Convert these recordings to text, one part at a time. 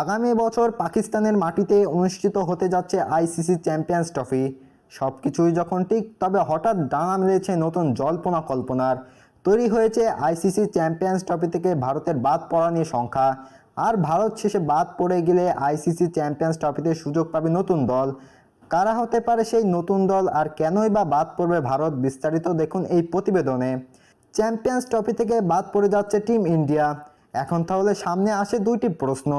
আগামী বছর পাকিস্তানের মাটিতে অনুষ্ঠিত হতে যাচ্ছে আইসিসি চ্যাম্পিয়ন্স ট্রফি। সব কিছুই যখন ঠিক, তবে হঠাৎ ডানা মিলেছে নতুন জল্পনা কল্পনার। তৈরি হয়েছে আইসিসি চ্যাম্পিয়ন্স ট্রফি থেকে ভারতের বাদ পড়া নিয়ে সংখ্যা আর ভারত শেষে বাদ পড়ে গেলে আইসিসি চ্যাম্পিয়ন্স ট্রফিতে সুযোগ পাবে নতুন দল। কারা হতে পারে সেই নতুন দল আর কেনই বা বাদ পড়বে ভারত বিস্তারিত দেখুন এই প্রতিবেদনে। চ্যাম্পিয়ন্স ট্রফি থেকে বাদ পড়ে যাচ্ছে টিম ইন্ডিয়া। এখন তাহলে সামনে আসে দুইটি প্রশ্ন।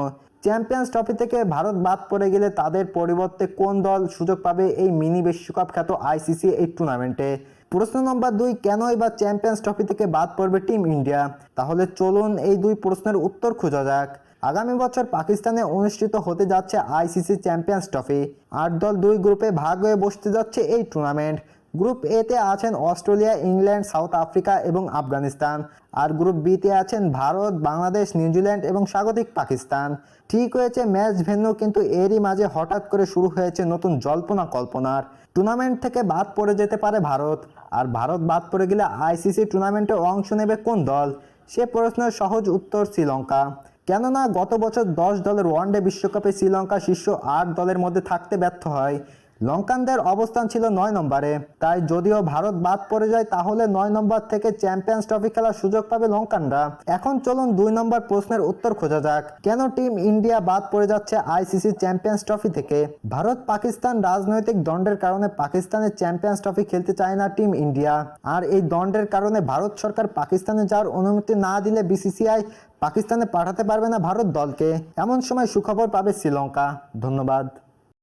চ্যাম্পিয়ন্স ট্রফি থেকে ভারত বাদ পড়ে গেলে তাদের পরিবর্তে কোন দল সুযোগ পাবে এই মিনি বিশ্বকাপ খ্যাত আইসিসি এই টুর্নামেন্টে প্রশ্ন নম্বর দুই, কেনই বা চ্যাম্পিয়ন্স ট্রফি থেকে বাদ পড়বে টিম ইন্ডিয়া? তাহলে চলুন এই দুই প্রশ্নের উত্তর খোঁজা যাক। আগামী বছর পাকিস্তানে অনুষ্ঠিত হতে যাচ্ছে আইসিসি চ্যাম্পিয়ন্স ট্রফি। আট দল দুই গ্রুপে ভাগ হয়ে বসতে যাচ্ছে এই টুর্নামেন্ট গ্রুপ এতে আছেন অস্ট্রেলিয়া, ইংল্যান্ড, সাউথ আফ্রিকা এবং আফগানিস্তান। আর গ্রুপ বিতে আছেন ভারত, বাংলাদেশ, নিউজিল্যান্ড এবং স্বাগতিক পাকিস্তান। ঠিক হয়েছে, ম্যাচ ভেন্যু কিন্তু এরই মাঝে হঠাৎ করে শুরু হয়েছে নতুন জল্পনা কল্পনার। টুর্নামেন্ট থেকে বাদ পড়ে যেতে পারে ভারত। আর ভারত বাদ পড়ে গেলে আইসিসি টুর্নামেন্টে অংশ নেবে কোন দল? সে প্রশ্নের সহজ উত্তর শ্রীলঙ্কা। কেননা গত বছর দশ দলের ওয়ানডে বিশ্বকাপে শ্রীলঙ্কা শীর্ষ আট দলের মধ্যে থাকতে ব্যর্থ হয়। লঙ্কানদের অবস্থান ছিল নয় নম্বরে। তাই যদিও ভারত বাদ পড়ে যায়, তাহলে নয় নম্বর থেকে চ্যাম্পিয়ন্স ট্রফি খেলার সুযোগ পাবে লঙ্কানরা। এখন চলুন দুই নম্বর প্রশ্নের উত্তর খোঁজা যাক। কেন টিম ইন্ডিয়া বাদ পড়ে যাচ্ছে আইসিসি চ্যাম্পিয়ন্স ট্রফি থেকে? ভারত পাকিস্তান রাজনৈতিক দণ্ডের কারণে পাকিস্তানের চ্যাম্পিয়ন্স ট্রফি খেলতে চায় না টিম ইন্ডিয়া। আর এই দণ্ডের কারণে ভারত সরকার পাকিস্তানে যাওয়ার অনুমতি না দিলে বিসিসিআই পাকিস্তানে পাঠাতে পারবে না ভারত দলকে। এমন সময় সুখবর পাবে শ্রীলঙ্কা। ধন্যবাদ।